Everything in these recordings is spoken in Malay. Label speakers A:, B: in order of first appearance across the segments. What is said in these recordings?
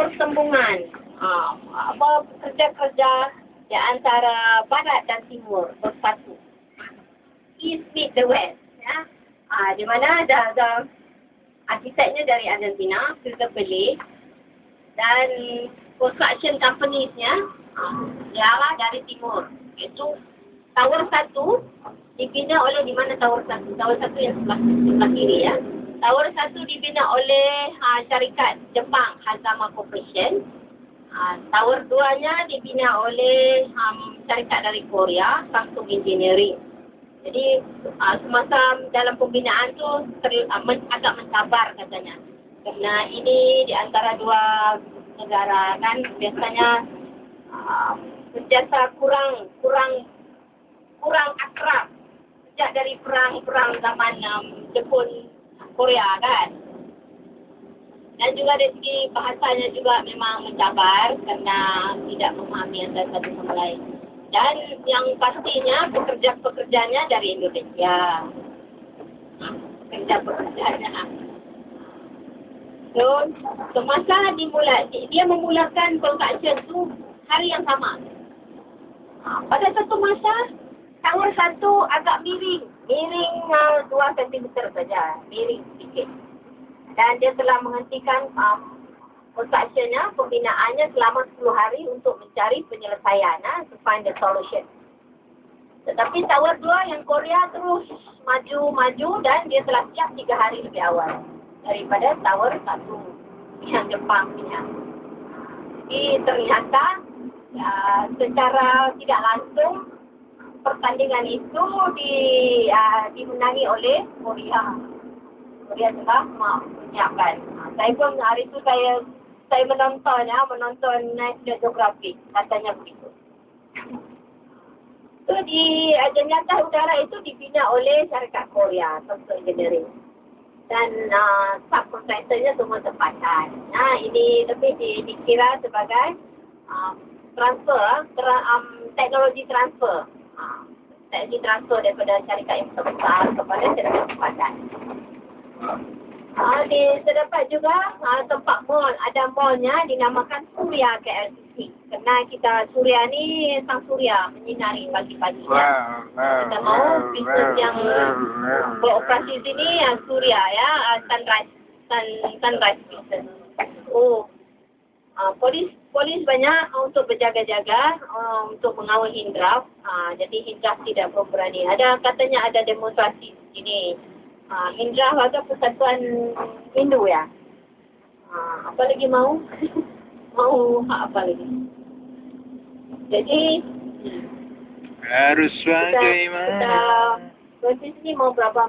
A: pertembungan uh, apa kerja-kerja di antara barat dan timur bersatu. East meet the west, ya. Uh, di mana ada, ada arkiteknya dari Argentina, Peter Pele, dan construction companies-nya uh, ialah dari timur. Itu Tower satu dibina oleh di mana Tower satu? Tower satu yang sebelah, sebelah kiri ya. Tower satu dibina oleh uh, syarikat Jepang Hazama Corporation. Uh, tower duanya dibina oleh um, syarikat dari Korea Samsung Engineering. Jadi uh, semasa dalam pembinaan tu ter, uh, men, agak mencabar katanya. Kerana ini di antara dua negara kan biasanya sentiasa kurang kurang kurang akrab sejak dari perang-perang zaman um, Jepun Korea kan. Dan juga dari segi bahasanya juga memang mencabar kerana tidak memahami antara satu sama lain. Dan yang pastinya pekerja-pekerjanya dari Indonesia. Pekerja-pekerjanya. So, semasa dimulai, dia memulakan construction tu hari yang sama. Ha, pada satu masa, tower satu agak miring. Miring uh, 2 cm saja. Miring sedikit. Dan dia telah menghentikan um, constructionnya, pembinaannya selama 10 hari untuk mencari penyelesaian uh, to find the solution. Tetapi tower 2 yang Korea terus maju-maju dan dia telah siap 3 hari lebih awal daripada tower 1 yang Jepang punya. Jadi ternyata uh, secara tidak langsung pertandingan itu di uh, dimenangi oleh Korea. Korea telah menyiapkan. Uh, saya pun hari itu saya saya menonton ya, menonton National Geographic katanya begitu. Itu di uh, jenjatan udara itu dibina oleh syarikat Korea, Samsung Engineering. Dan uh, subkontraktornya semua tempatan. Nah, ini lebih di, dikira sebagai uh, transfer, tra, um, teknologi transfer teknologi transfer daripada syarikat yang besar kepada syarikat tempatan. Uh, di terdapat juga uh, tempat mall, ada mallnya dinamakan Surya KLCC. Kerana kita Surya ni sang Surya menyinari pagi-pagi. Ya. Kita mau bisnes yang beroperasi sini yang Surya ya, uh, sunrise, sun, sunrise business. Oh, uh, polis polis banyak untuk berjaga-jaga uh, untuk mengawal Hindraf. Uh, jadi Hindraf tidak berani. Ada katanya ada demonstrasi di sini. Uh, Hindraf ada persatuan Hindu ya. Uh, apa lagi mau? mau apa lagi? Jadi
B: harus bagaimana?
A: Kita sini mau berapa?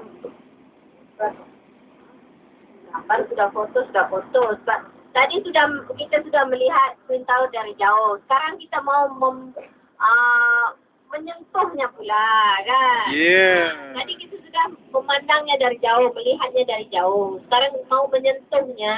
A: Berapa? Baru sudah foto, sudah foto. Sebab tadi sudah kita sudah melihat Tower dari jauh. Sekarang kita mau mem, uh, menyentuhnya pula kan.
B: Yeah.
A: Tadi kita sudah memandangnya dari jauh, melihatnya dari jauh. Sekarang mau menyentuhnya.